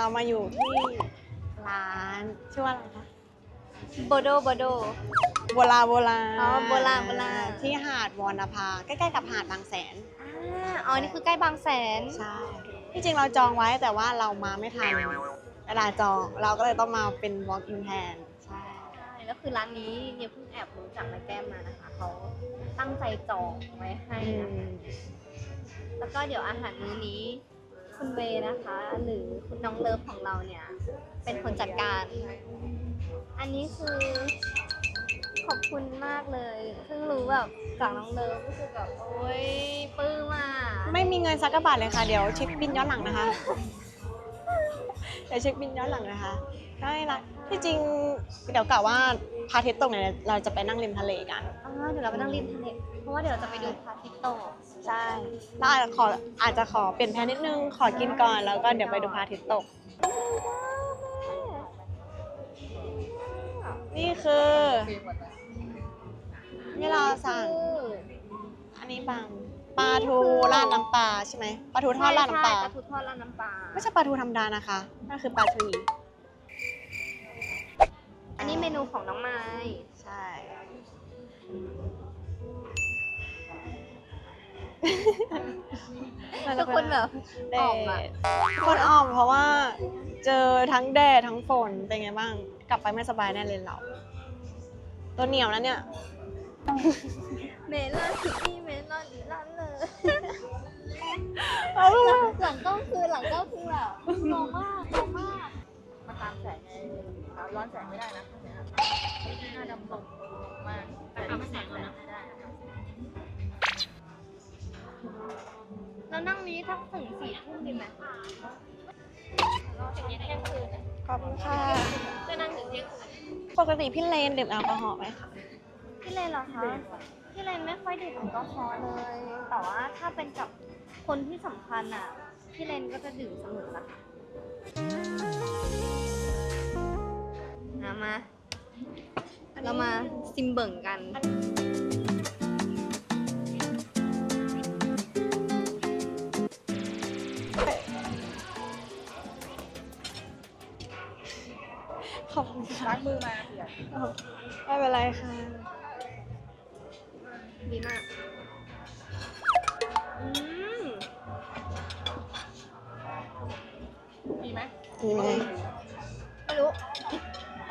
เรามาอยู่ที่ร้านชื่อว่าอะไรคะโบโดโบโด โบราณโบราณอ๋อโบราณโบราณที่หาดวรรณภาใกล้ๆกับหาดบางแสนอ่าอ๋อ นี่คือใกล้บางแสน ใช่ที่จริงเราจองไว้แต่ว่าเรามาไม่ทันเวลาจองเราก็เลยต้องมาเป็น walk in แทนใช่ใช่แล้วคือร้านนี้เนี่ยเพิ่งแอบรู้จากนายแก้มมานะคะเขาตั้งใจจองไว้ให้อืนะคะมแล้วก็เดี๋ยวอาหารมื้อนี้ คุณเวย์นะคะ หรือคุณน้องเลิฟของเราเนี่ย เป็นคนจัดการ อันนี้คือขอบคุณมากเลยเพิ่งรู้แบบจากน้องเลิฟก็คือแบบโอ๊ยปลื้มอะไม่มีเงินสักกระบาทเลยค่ะ เดี๋ยวเช็คบินย้อนหลังนะคะ เดี๋ยวเช็คบินย้อนหลังนะคะได้ละที่จริงเดี๋ยวกะว่าพระอาทิตย์ตกเนี่ยเราจะไปนั่งริมทะเลกัน อ่าเดี๋ยวเราไปนั่งริมทะเลเพราะว่าเดี๋ยวเราจะไปดูพระอาทิตย์ตก ใช่แล้วอาจจะขออาจจะขอเปลี่ยนแผนนิดนึง ขอกินก่อนแล้วก็เดี๋ยวไปดูพระอาทิตย์ตก นี่คือที่เราสั่ง อันนี้บางปลาทูราดน้ำปลาใช่ไหมปลาทูทอดราดน้ำปลา ใช่ปลาทูทอดราดน้ำปลา ไม่ใช่ปลาทูธรรมดานะคะนั่นคือปลาทูอันนี้เมนูของน้องไม้ใช่ ทุกคนแบบแดออกมาดทุกคนอ้อมเพราะว่า เจอทั้งแดดทั้งฝนเป็นไงบ้าง กลับไปไม่สบายแน่เลยเรา ตัวเหนียวนะเนี่ย เมลอนคิตตี้เมลอนอีลันเลยเอาหลัล่ะงหลังกล้องคือหลังกล้องคือแบบงงมากงงมากมาตามแสงไงร้อนแสงไม่ได้นะเนี่ยหน้าดำลงมากแต่ทำให้แสงเรานะ นั่งนี้ทักถึงสี่ทุ่มดีไหมรอถึงเที่ยงคืนอะขอบคุณค่ะ จะนั่งถึงเที่ยงคืนปกติพี่เลนดื่มแอลกอฮอล์ไหมคะ พี่เลนเหรอคะ พี่เลนไม่ค่อยดื่มแอลกอฮอล์เลย แต่ว่าถ้าเป็นกับคนที่สำคัญอะ พี่เลนก็จะดื่มเสมอนะคะเอามา เรามาซิมเบิ่งกันขอบ ล้างมือมาเผื่อไม่เป็นไรค่ะ ดีมาก อืมมีไหมมีไหมไม่รู้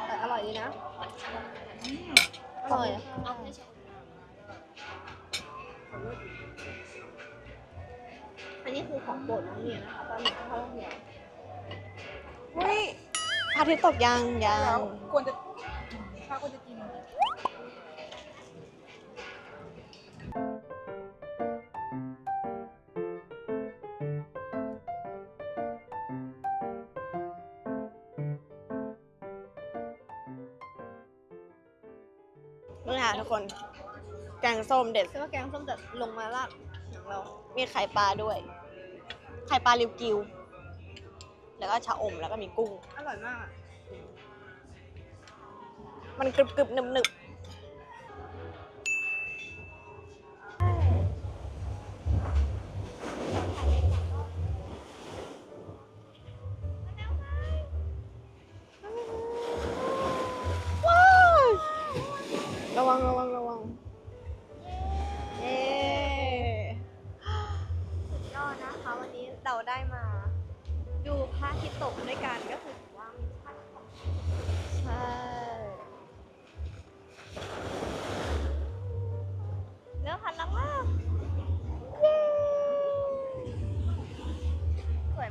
แต่อร่อยดีนะอร่อยอะอันนี้คือของโปรดน้องเมียนะ อาทิตย์ตกยังยัแล้วงควรจะถ้าควรจะกิน นี่ค่ะทุกคน แกงส้มเด็ดคิดว่าแกงส้มจะลงมาลาดของเรา มีไข่ปลาด้วย ไข่ปลาริวกิว แล้วก็ชะอมแล้วก็มีกุ้ง อร่อยมากอะมันกรึบกรึบๆหนึบหนึบว้าวระวังระวังระวัง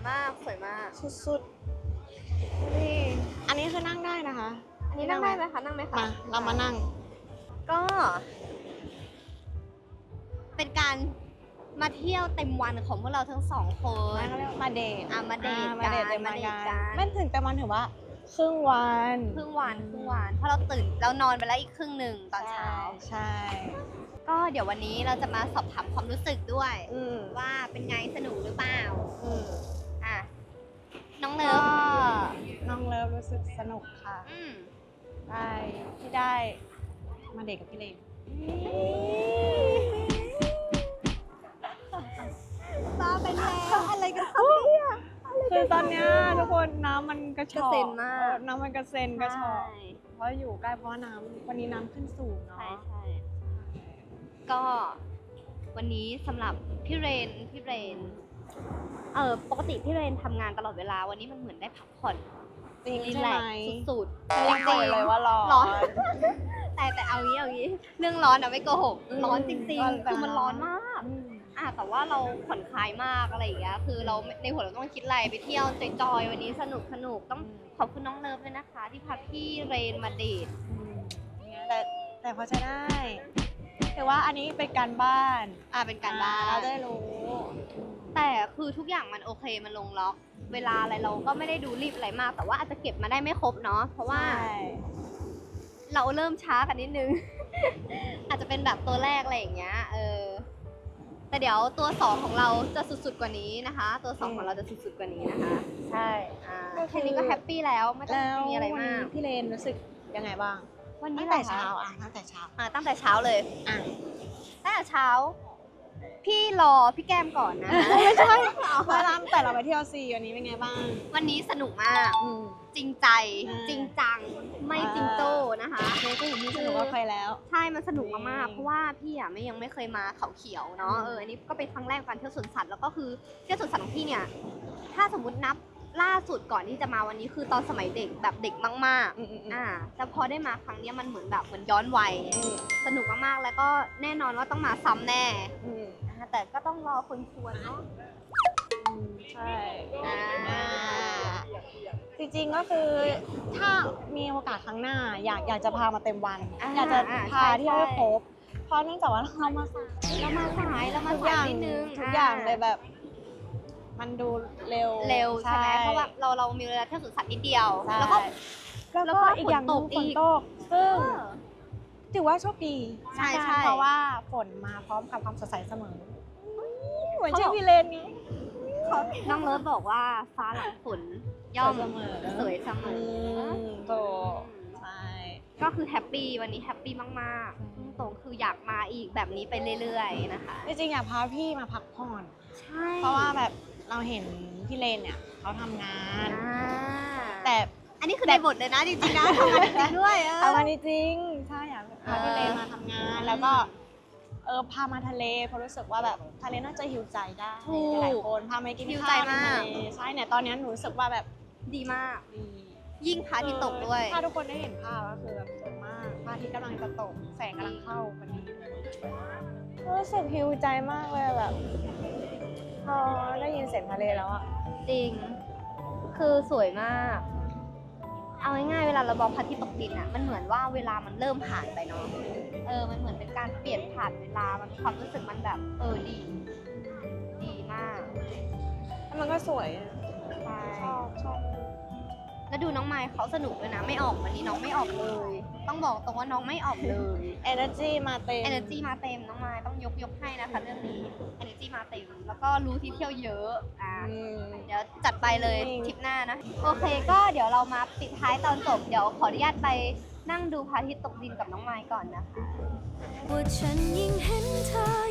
มาก สวยมาก สุดๆ นี่ อันนี้คือนั่งได้นะคะ อันนี้นั่งได้ไหมคะ นั่งไหมคะ มา เรามานั่ง ก็ เป็นการมาเที่ยวเต็มวันของพวกเราทั้งสองคนมาเดทอะมาเดทอ่มาเดทกันเต็มมาวันเดทกันกันไม่ถึงเต็มวันถือว่า ครึ่งวันครึ่งวันครึ่งวันเพราะเราตื่นเรานอนไปแล้วอีกครึ่งหนึ่งตอนเช้าใช่ ก็เดี๋ยววันนี้เราจะมาสอบถามความรู้สึกด้วยอืมว่า สึกสนุกค่ะ อืมได้ที่ได้มาเดทกับพี่เลนตาเป็นแล้วอะไรกันครับเนี่ย คือตอนเนี้ยทุกคนน้ำมันกระชอกระเซ็นมากเออน้ำมันกระเซ็นกระชอกใช่เพราะอยู่ใกล้เพราะว่าน้ำวันนี้น้ำขึ้นสูงเนาะใช่ใช่ก็วันนี้สำหรับพี่เรนพี่เรน เออปกติพี่เรนทำงานตลอดเวลาวันนี้มันเหมือนได้พักผ่อน จริงรีใช่แลไหม กซ์สุดๆไม่ได้บ่นเลยว่าร้อน ร้อน แต่แต่เอางี้เอางี้ เรื่องร้อนอะไม่โกหก อืมร้อนจริง ร้อนๆแต่คือมันร้อนมากอืมอะแต่ว่าเราผ่อนคลายมากอะไรอย่างเงี้ย คือเราในหัวเราต้องคิดอะไรไปเที่ยวจอยๆวันนี้สนุกสนุกต้องขอบคุณน้องเลิฟด้วยนะคะ ที่พาพี่เรนมาเดทอืมแต่แต่พอจะได้แต่ว่าอันนี้เป็นการบ้าน อะเป็นการบ้าเรานจะได้รู้ แต่คือทุกอย่างมันโอเคมันลงล็อก เวลาอะไรเราก็ไม่ได้ดูรีบอะไรมาก แต่ว่าอาจจะเก็บมาได้ไม่ครบเนาะเพราะว่าใช่เราเริ่มช้ากันนิดนึง อาจจะเป็นแบบตัวแรกอะไรอย่างเงี้ย เออ แต่เดี๋ยวตัวสองของเราจะสุดๆกว่านี้นะคะ ตัวสองของเราจะสุดๆกว่านี้นะคะใช่ อ่าก็คือ แค่นี้ก็แฮปปี้แล้วไม่ต้องแล้วมีอะไรวันมานี้ก พี่เลนรู้สึกยังไงบ้าง วันนี้ตั้งแต่หรอคะเช้าอะตั้งแต่เช้า อ่าตั้งแต่เช้าเลย อะตั้งแต่เช้า พี่รอพี่แก้มก่อนนะ ไม่ใช่เวลาแต่เราไปเที่ยวซีวันนี้เป็นไงบ้าง วันนี้สนุกมาก อืม จริงใจ อ่า จริงจัง ไม่จริงโจ้นะคะเคก็เห็นที่สนุกว่าใครแล้ว ใช่ มันสนุกมากจริงๆเพราะว่าพี่อะไม่ยังไม่เคยมาเขาเขียวเนาะอืมเออ อันนี้ก็เป็นครั้งแรกการเที่ยวสวนสัตว์ แล้วก็คือเที่ยวสวนสัตว์ของพี่เนี่ย ถ้าสมมตินับล่าสุดก่อนที่จะมาวันนี้คือตอนสมัยเด็กแบบเด็กมากอืมอืมๆ อ่า แต่พอได้มาครั้งเนี้ยมันเหมือนแบบเหมือนย้อนวัย อืมสนุกมากๆ แล้วก็แน่นอนว่าต้องมาซ้ำแน่ อืมอ่า แต่ก็ต้องรอคนชวนเนาะอืมใช่อ่าอ่าจริงๆก็คือถ้ามีโอกาสครั้งหน้า อยากอยากจะพามาเต็มวัน อ่าอยากจะอ่าพาใช่เที่ยวให้ใช่ ครบเพราะเนื่องจากว่าเรามาสาย เรามาสายเรามาทุกอสายย่างนิดนึงทุกอย่างเลยแบบ มันดูเร็วเร็วใช่ไหมเพราะว่าเราเรามีเวลาเที่ยวสวนสัตว์นิดเดียว ใช่แล้วก็ แล้วแล้วก็ก็อีกอย่างหนึ่งฝฝนนตตกกซึ่งเออถือว่าโชคดีใช่นะคะใช่ เพราะว่าฝนมาพร้อมกับความสดใสเสมอ เหมือนเขาชื่บออกพี่เลนไงน้องเลิฟบอกว่าฟ้าหลังฝนย่อมสวยเสมอสวยเสมอือมโตใช่ก็คือแฮปปี้วันนี้แฮปปี้มากๆพุ่งตรงคืออยากมาอีกแบบนี้ไปเรื่อยๆนะคะจริงๆอยากพาพี่มาพักผ่อนใช่เพราะว่าแบบเราเห็นพี่เลนเนี่ยเขาทำงานอ่าแต่อันนี้คือในบทเลยนะจริงๆนะทำงานจริงๆด้วยเออทำงานจริงๆใช่อยากพาพี่เลนมาทำงานแล้วก็ เออพามาทะเลเพราะรู้สึกว่าแบบทะเลน่าจะหิวใจได้ถูกหลายคนพาไปกินหิวข้าวใจที่มากทะเลใช่เนี่ยตอนนี้หนูรู้สึกว่าแบบดีมาก ดียิ่งพระอาที่ตกด้วย ถ้าทุกคนได้เห็นภาพก็คือแบบสวยมากพระอาทิตย์กำลังจะตกแสงกำลังเข้าพอดีรู้สึกหิวใจมากเลยแบบพอได้ยินเสียงทะเลแล้วอะจริง คือสวยมาก เอาง่ายๆเวลาเราบอกพระอาทิตย์ตกดินอะมันเหมือนว่าเวลามันเริ่มผ่านไปเนาะเออมันเหมือนเป็นการเปลี่ยนผ่านเวลามันความรู้สึกมันแบบ เออดี ดีมากแล้วมันก็สวยอะใช่ชอบชอบ แล้วดูน้องไม้เขาสนุกด้วยนะไม่ออกวันนี้น้องไม่ออกเลย ต้องบอกตรงว่าน้องไม่ออกเลย energy มาเต็ม energy มาเต็มน้องไม้ต้องยกยกให้นะคะเรื่องนี้ energy มาเต็ม แล้วก็รู้ที่เที่ยวเยอะอ่าอืม เดี๋ยวจัดไปเลยจริงทริปหน้านะ โอเคก็เดี๋ยวเรามาปิดท้ายตอนจบเดี๋ยวขออนุญาตไปนั่งดูพระอาทิตย์ตกดินกับน้องไม้ก่อนนะคะ ว่าฉันยิ่งเห็นเธอยิ่งชอบ